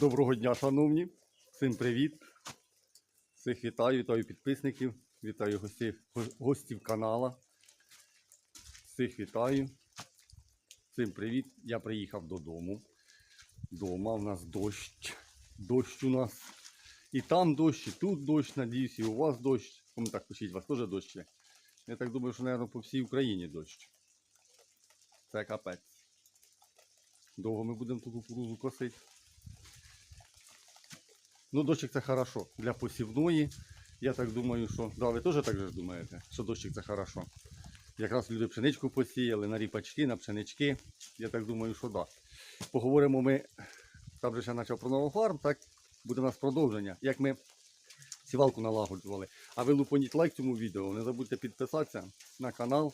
Доброго дня, шановні. Всім привіт. Всіх вітаю, вітаю підписників, вітаю гостів, гостів канала. Всіх вітаю. Всім привіт. Я приїхав додому. Дома у нас дощ. Дощ у нас. І там дощ, і тут дощ, надіюсь, і у вас дощ. Кому так пишіть, у вас теж дощ є. Я так думаю, що, мабуть, по всій Україні дощ. Це капець. Довго ми будемо ту кукурузу косити. Ну, дощик це хорошо для посівної. Я так думаю, що. Да, ви теж так же думаєте, що дощик це хорошо. Якраз люди пшеничку посіяли, на ріпачки, на пшенички. Я так думаю, що да. Поговоримо ми. Там же ще почав про новофарм, так буде у нас продовження. Як ми сівалку налагоджували. А ви лупоніть лайк цьому відео. Не забудьте підписатися на канал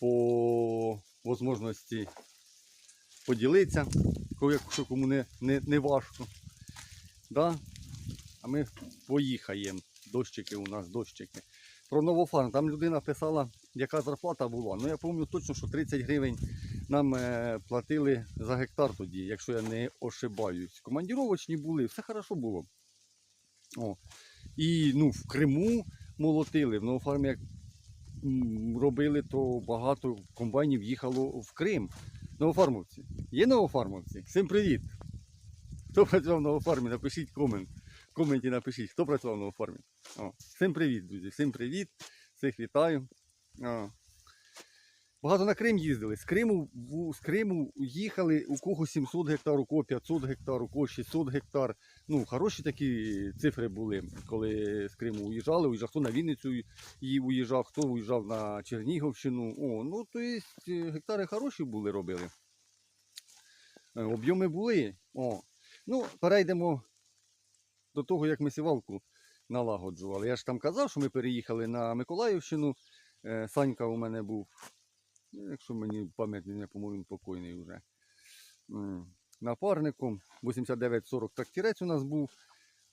по можливості поділитися, якщо кому не, не, не важко. Да? А ми поїхаємо. Дощики у нас, дощики. Про новофарм. Там людина писала, яка зарплата була. Ну я пам'ятаю точно, що 30 гривень нам е, платили за гектар тоді, якщо я не ошибаюсь. Командіровочні були, все хорошо було. О. І ну, в Криму молотили. В новофармі як робили, то багато комбайнів їхало в Крим. Новофармовці. Є новофармовці? Всім привіт! Хто працював в новофармі, напишіть комент. В коменті напишіть, хто працював в новофармі. О, всім привіт, друзі, всім привіт. Всіх вітаю. О. Багато на Крим їздили. З Криму, з Криму їхали у кого 700 гектар, у кого 500 гектар, у кого 600 гектар. Ну, хороші такі цифри були, коли з Криму уїжджали. Уїжджав хто на Вінницю і уїжджав, хто уїжджав на Чернігівщину. О, ну, то є гектари хороші були, робили. Е, Об'єми були. О. Ну, перейдемо до того, як ми сівалку налагоджували. Я ж там казав, що ми переїхали на Миколаївщину. Е, Санька у мене був, ну, якщо мені пам'ять не по-моєму він покойний вже. Напарником 8940 трактірець у нас був.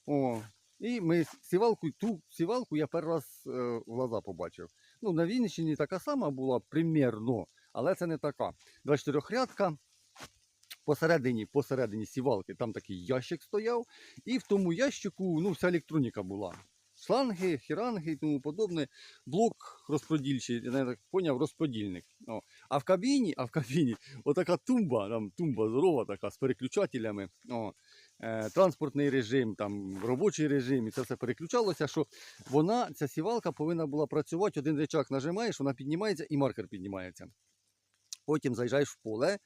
О, і ми сівалку, ту сівалку я перший раз е, в глаза побачив. Ну, на Вінниччині така сама була примірно, але це не така. 24 рядка. Посередині, посередині сівалки там такий ящик стояв, і в тому ящику ну, вся електроніка була. Шланги, хіранги і тому подобне. Блок розподільчий, я так поняв, розподільник. О. А в кабіні, а в кабіні отака тумба, там тумба здорова така з переключателями. О. Е, транспортний режим, там робочий режим, і це все переключалося, що вона, ця сівалка повинна була працювати, один речак нажимаєш, вона піднімається і маркер піднімається. Потім заїжджаєш в поле,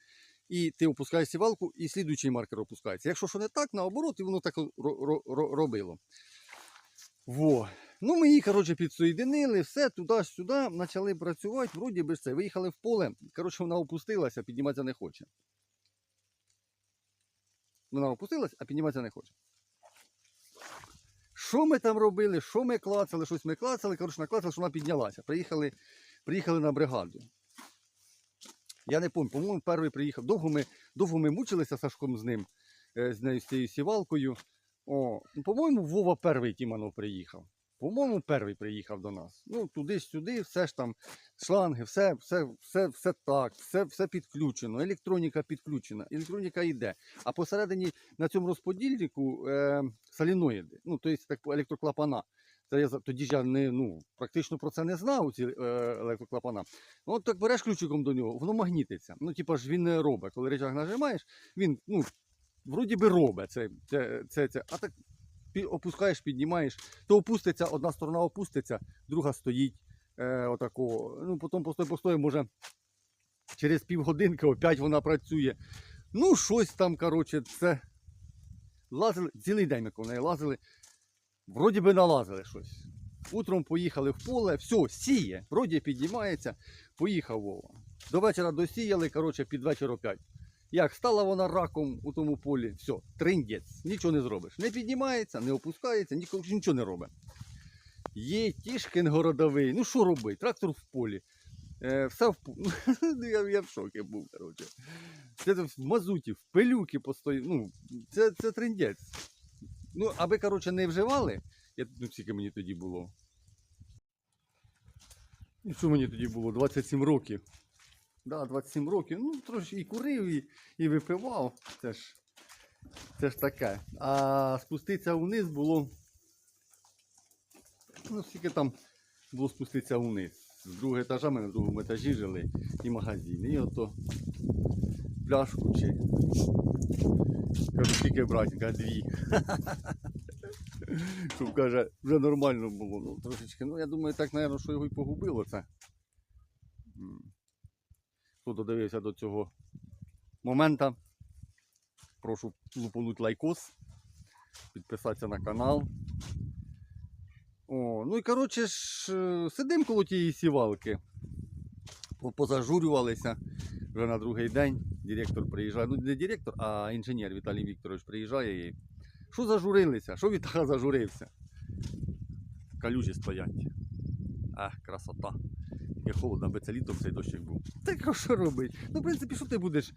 і ти опускаєш сівалку, і слідуючий маркер опускається. Якщо що не так, наоборот, і воно так ро- ро- ро- робило. Во. Ну, ми її, коротше, підсоєдинили, все туди-сюди, почали працювати, вроді би ж це. Виїхали в поле, коротше, вона опустилася, підніматися не хоче. Вона опустилась, а підніматися не хоче. Що ми там робили? Що ми клацали? Щось ми клацали, коротше, наклацали, що вона піднялася. Приїхали, приїхали на бригаду. Я не пам'ятаю, по-моєму, перший приїхав. Довго ми, довго ми мучилися Сашком з ним, е, з нею з цією сівалкою. О, ну, по-моєму, Вова перший Тіманов приїхав. По-моєму, перший приїхав до нас. Ну, туди-сюди, все ж там, шланги, все, все, все, все так, все, все підключено, електроніка підключена, електроніка йде. А посередині на цьому розподільнику е, соліноїди, ну, тобто електроклапана. Це я тоді я не, ну, практично про це не знав, ці е, електроклапана. Ну, от так береш ключиком до нього, воно магнітиться. Ну, типа ж він не робить. Коли речах нажимаєш, він, ну, вроді би робить це, це, це, це. А так опускаєш, піднімаєш, то опуститься, одна сторона опуститься, друга стоїть е, отако. Ну, потім постой, постой, може через півгодинки опять вона працює. Ну, щось там, коротше, це. Лазили, цілий день ми неї лазили. Вроді би налазили щось. Утром поїхали в поле, все, сіє, вроді піднімається, поїхав Вова. До вечора досіяли, коротше, під вечір опять. Як стала вона раком у тому полі, все, триндець, нічого не зробиш. Не піднімається, не опускається, нікого нічого не робить. Є Тішкін городовий, ну що робить? Трактор в полі. Е, все в Ну, я, я в шокі був, коротше. Це в мазуті, в пилюки постої. Ну, це, це триндець. Ну, аби, коротше, не вживали, я, ну, скільки мені тоді було. І що мені тоді було? 27 років. Да, 27 років. Ну, трошки і курив, і, і випивав. Це ж Це ж таке. А спуститися вниз було. Ну, скільки там було спуститися вниз. З другого етажа ми на другому етажі жили і магазин. І ото пляшку чи. Кажу, скільки брати? Каже, дві. Щоб каже, вже нормально було. Ну, трошечки. Ну, я думаю, так, напевно, що його і погубило це. Хто додивився до цього моменту, прошу лупануть лайкос, підписатися на канал. О, ну і коротше ж, е, сидимо коло тієї сівалки. Позажурювалися вже на другий день. Директор приїжджає. Ну, не директор, а інженер Віталій Вікторович приїжджає і. Що зажурилися? Що Вітаха зажурився? Калюжі стоять. Ах, красота. Як холодно, аби це літом цей дощик був. Так що робить? Ну, в принципі, що ти будеш?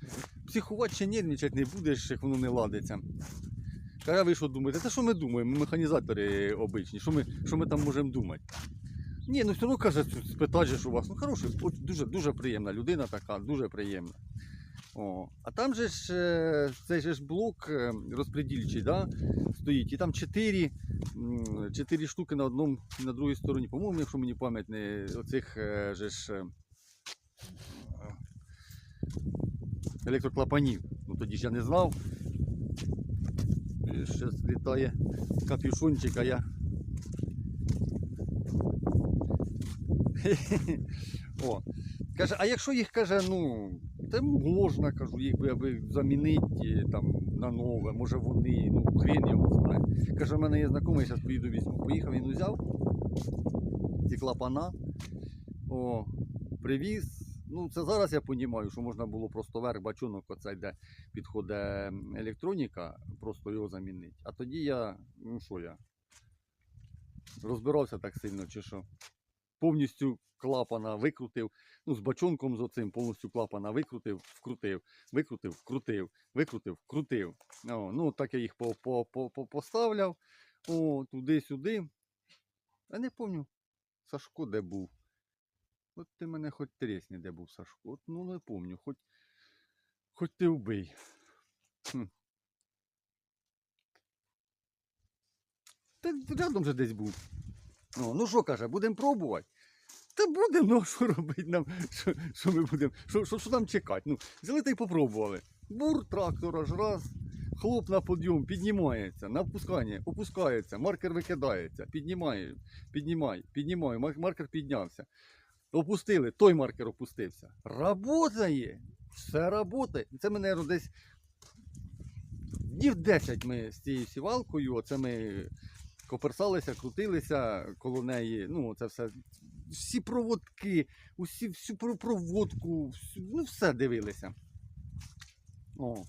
Психувати чи нервничати не будеш, як воно не ладиться. Каже, а ви що думаєте? Та що ми думаємо? Ми механізатори обичні, що ми, що ми там можемо думати? Ні, ну все одно каже, спитати ж у вас. Ну хороший, дуже, дуже приємна людина така, дуже приємна. О, а там же ж е, цей же ж блок е, розпредільчий, да, стоїть. І там чотири, м, чотири штуки на одному і на другій стороні. По-моєму, якщо мені пам'ять не оцих е, же ж електроклапанів. Ну тоді ж я не знав. І Ще літає капюшончик, а я. О. Каже, а якщо їх каже, ну, та можна, кажу, їх би замінити там на нове, може вони, ну, хрен його знає. Каже, в мене є знайомий, зараз поїду візьму. Поїхав, він узяв ці клапана, о, привіз. Ну, це зараз я розумію, що можна було просто верх бачунок, оцей, де підходить електроніка, просто його замінити. А тоді я, ну що я, розбирався так сильно, чи що. Повністю клапана викрутив, ну, з бачонком з оцим повністю клапана викрутив, вкрутив, викрутив, вкрутив, викрутив, вкрутив. О, ну, так я їх по, по, по, по, поставляв. Туди-сюди. Я не пам'ятаю, Сашко де був. От ти мене хоч тресні, де був Сашко. От, ну не пам'ятаю, хоч, хоч ти вбий. Хм. Та рядом же десь був. О, ну що каже, будемо пробувати? Та будемо, ну що робити нам? Що, що ми будемо? Що, що, що там чекати? Ну, взяли та й попробували. Бур трактор аж раз. Хлоп на подйом піднімається, на опускання, опускається, маркер викидається, піднімає, піднімає, піднімає, маркер піднявся. Опустили, той маркер опустився. Работає! Все работає. Це мабуть, десь днів 10 ми з цією сівалкою, оце ми коперсалися, крутилися коло неї. Ну, це все. Всі проводки, усі, всю проводку, всю, ну все дивилися. О.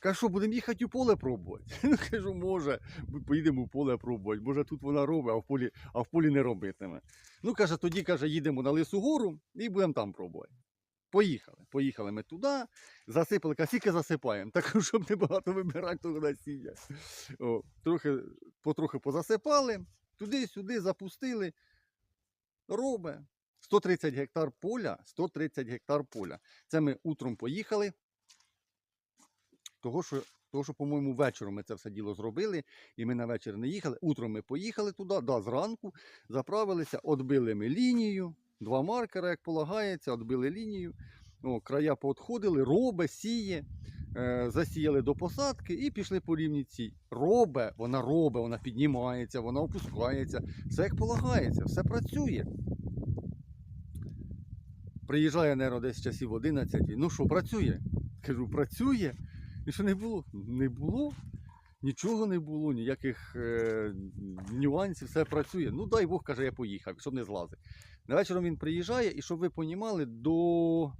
Кажу, що будемо їхати у поле пробувати. Ну, кажу, може, поїдемо у поле пробувати. Може тут вона робить, а в полі, а в полі не робитиме. Ну, каже, тоді каже, їдемо на Лису гору і будемо там пробувати. Поїхали. Поїхали ми туди, засипали, каже, скільки засипаємо. Так, щоб не багато вибирати того насіння. О, трохи, потрохи позасипали, туди-сюди запустили. Робе. 130 гектар поля, 130 гектар поля. Це ми утром поїхали. Того, що, що, по-моєму, вечором ми це все діло зробили, і ми на вечір не їхали. Утром ми поїхали туди, да, зранку, заправилися, відбили ми лінію, два маркера, як полагається, відбили лінію. О, края поотходили, робе, сіє, е, засіяли до посадки і пішли по рівні цій. Робе, вона робе, вона піднімається, вона опускається. Все як полагається, все працює. Приїжджає, нервно, десь часів 11. Ну що, працює? Кажу, працює. І що не було? Не було. Нічого не було, ніяких е, нюансів, все працює. Ну дай Бог, каже, я поїхав, щоб не злазив. На вечором він приїжджає, і щоб ви понімали, до,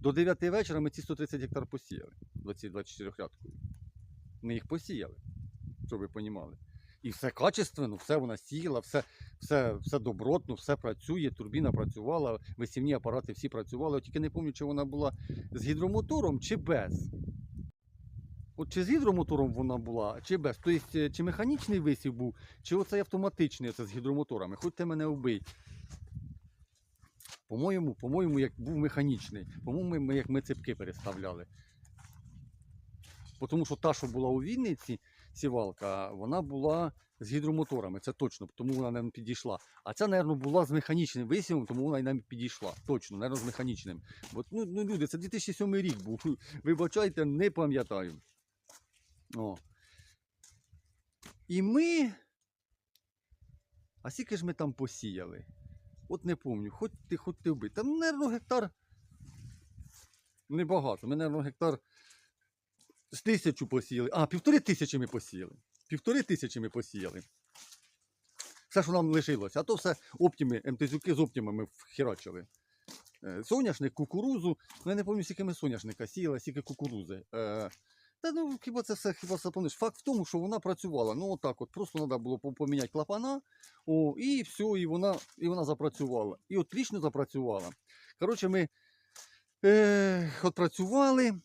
до 9 вечора ми ці 130 гектар посіяли. 20-24 рядкою. Ми їх посіяли, щоб ви понімали. І все качественно, все вона сіяла, все, все, все добротно, все працює, турбіна працювала, висівні апарати всі працювали. От тільки не пам'ятаю, чи вона була з гідромотором чи без. От чи з гідромотором вона була, чи без. Тобто, е, чи механічний висів був, чи оцей автоматичний оце з гідромоторами. Хоч ти мене вбий. По-моєму, по-моєму, як був механічний. По-моєму, ми як ми цепки переставляли. Тому що та, що була у Вінниці, сівалка, вона була з гідромоторами, це точно, тому вона не підійшла. А ця, мабуть, була з механічним висівом, тому вона й нам підійшла. Точно, мабуть, з механічним. Бо, ну, ну, люди, це 2007 рік був. Вибачайте, не пам'ятаю. О. І ми. А скільки ж ми там посіяли? От не пам'ятаю, хоч ти, хоч ти вбий. Там, мабуть, гектар. Небагато. Ми, мабуть, гектар з тисячу посіяли. А, півтори тисячі ми посіяли. Півтори тисячі ми посіяли. Все, що нам лишилося. А то все оптіми, МТЗюки з оптімами вхерачили. Е, Соняшник, кукурузу. Ну, я не пам'ятаю, скільки ми соняшника сіяли, скільки кукурузи. Е, та ну хіба це все хіба це? Факт в тому, що вона працювала. Ну отак от, просто треба було поміняти клапана, о, і все, і вона, і вона запрацювала. І отлично запрацювала. Коротше, ми е, от працювали,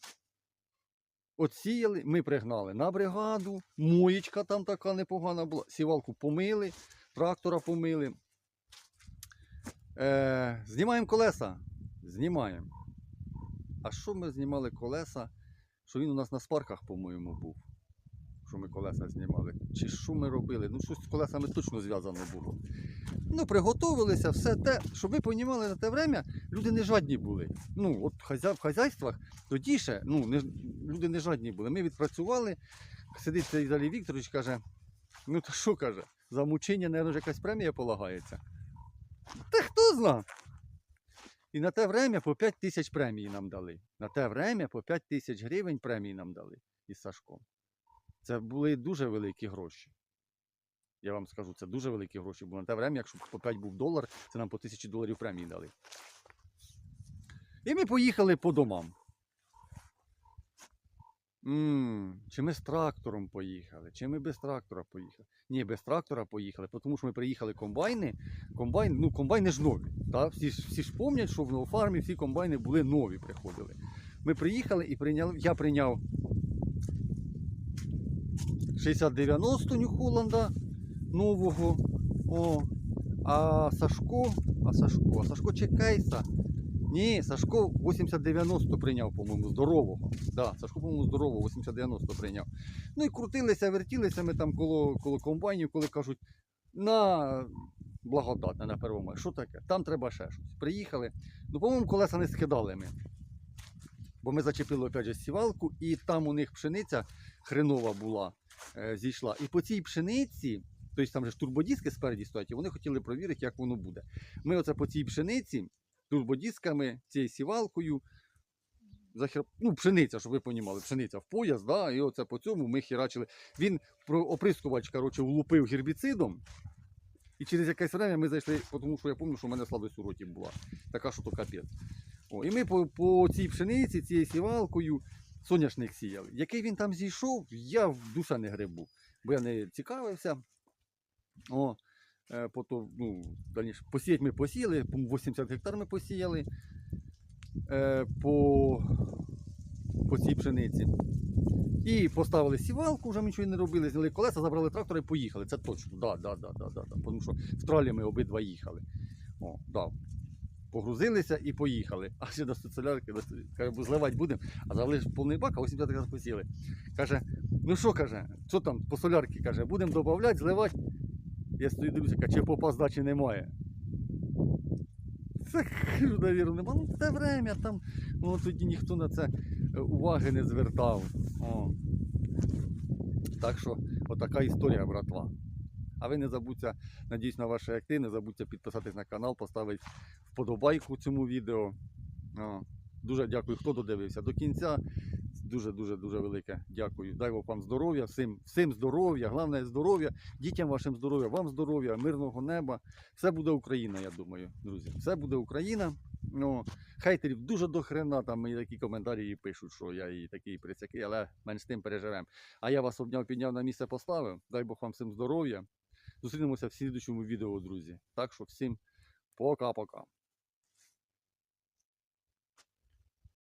от ми пригнали на бригаду, моєчка там така непогана була, сівалку помили, трактора помили. Е, знімаємо колеса. Знімаємо. А що ми знімали колеса? Що він у нас на спарках, по-моєму, був. Що ми колеса знімали. Чи що ми робили? Ну, щось з колесами точно зв'язано було. Ну, приготовилися, все те, щоб ви розуміли, на те время люди не жадні були. Ну, от в хазяйствах тоді ще ну, не... люди не жадні були. Ми відпрацювали, сидить цей Віталій Вікторович, каже, ну то що каже, за мучення, мабуть, якась премія полагається. Та хто зна? І на те время по 5 тисяч премії нам дали. На те время по 5 тисяч гривень премії нам дали із Сашком. Це були дуже великі гроші. Я вам скажу, це дуже великі гроші. Бо на те время, якщо по 5 був долар, це нам по тисячі доларів премії дали. І ми поїхали по домам. М чи ми з трактором поїхали, чи ми без трактора поїхали? Ні, без трактора поїхали, тому що ми приїхали комбайни. Комбайн, ну, комбайни ж нові. Та? Всі, ж, всі ж пам'ятають, що в Новофармі всі комбайни були нові, приходили. Ми приїхали і прийняли, я прийняв 6090 Нью-Холланда нового. О, а Сашко, а Сашко, а Сашко Чекайса. Ні, Сашко 8090 прийняв, по-моєму, здорового. Да, Сашко, по-моєму, здорового 8090 прийняв. Ну і крутилися, вертілися ми там коло, коло комбайнів, коли кажуть, на благодатне на первому. Що таке? Там треба ще щось. Приїхали. Ну, по-моєму, колеса не скидали ми. Бо ми зачепили опять же сівалку, і там у них пшениця хренова була, е, зійшла. І по цій пшениці, тобто там же ж турбодіски спереді стоять, і вони хотіли провірити, як воно буде. Ми оце по цій пшениці, турбодісками, цією сівалкою, захер... ну, пшениця, щоб ви розуміли, пшениця в пояс, да, і оце по цьому ми херачили. Він оприскувач, коротше, влупив гербіцидом. І через якесь время ми зайшли, тому що я пам'ятаю, що в мене слабость у роті була. Така, що то капець. І ми по, по цій пшениці, цією сівалкою соняшник сіяли. Який він там зійшов, я в душа не грибу, бо я не цікавився. О, е, пото, ну, дальніше, посіяти ми посіяли, 80 гектар ми посіяли е, по, по цій пшениці. І поставили сівалку, вже ми нічого не робили, зняли колеса, забрали трактора і поїхали. Це точно. Да, да, да, да, да. Тому що в тралі ми обидва їхали. О, да. Погрузилися і поїхали. А ще до соціалярки, каже, зливати будемо, а залиш повний бак, а 80 разів посіли. Каже, ну що каже, що там по солярки каже, будемо додавати, зливати. Я стою дивлюся, чи попа здачі немає. Це, навірно, нема. Ну, те время там, ну тоді ніхто на це е, уваги не звертав. О. Так що, отака історія, братва. А ви не забудьте, надіюсь на ваші акти, не забудьте підписатись на канал, поставити вподобайку цьому відео. О. Дуже дякую, хто додивився до кінця. Дуже дуже велике дякую. Дай вам здоров'я, всім, всім здоров'я, головне здоров'я, дітям вашим здоров'я, вам здоров'я, мирного неба. Все буде Україна, я думаю, друзі. Все буде Україна. Ну, хейтерів дуже до хрена, там мені такі коментарі пишуть, що я і такий присякий, але менш з тим переживемо. А я вас обняв, підняв на місце поставив. Дай Бог вам всім здоров'я. Зустрінемося в слідчому відео, друзі. Так що всім пока-пока.